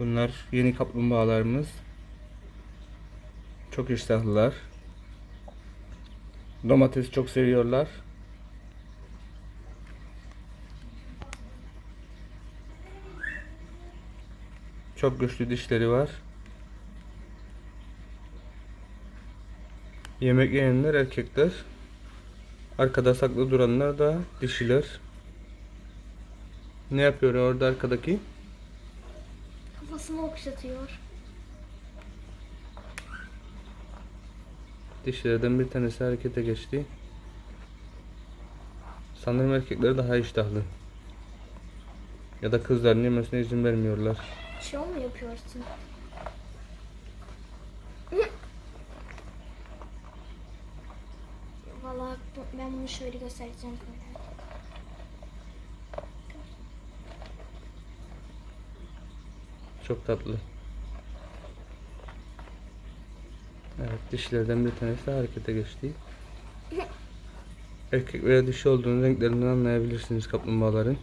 Bunlar yeni kaplumbağalarımız. Çok iştahlılar. Domates çok seviyorlar. Çok güçlü dişleri var. Yemek yiyenler erkekler. Arkada saklı duranlar da dişiler. Ne yapıyor orada arkadaki? Kafasını okşatıyor. Dişlerden bir tanesi harekete geçti. Sanırım erkekler daha iştahlı. Ya da kızların yemesine izin vermiyorlar. Şov mu yapıyorsun? Vallahi ben bunu şöyle göstereceğim. Çok tatlı. Evet dişlerden bir tanesi de harekete geçti. Erkek veya dişi olduğunu renklerinden anlayabilirsiniz kaplumbağaların.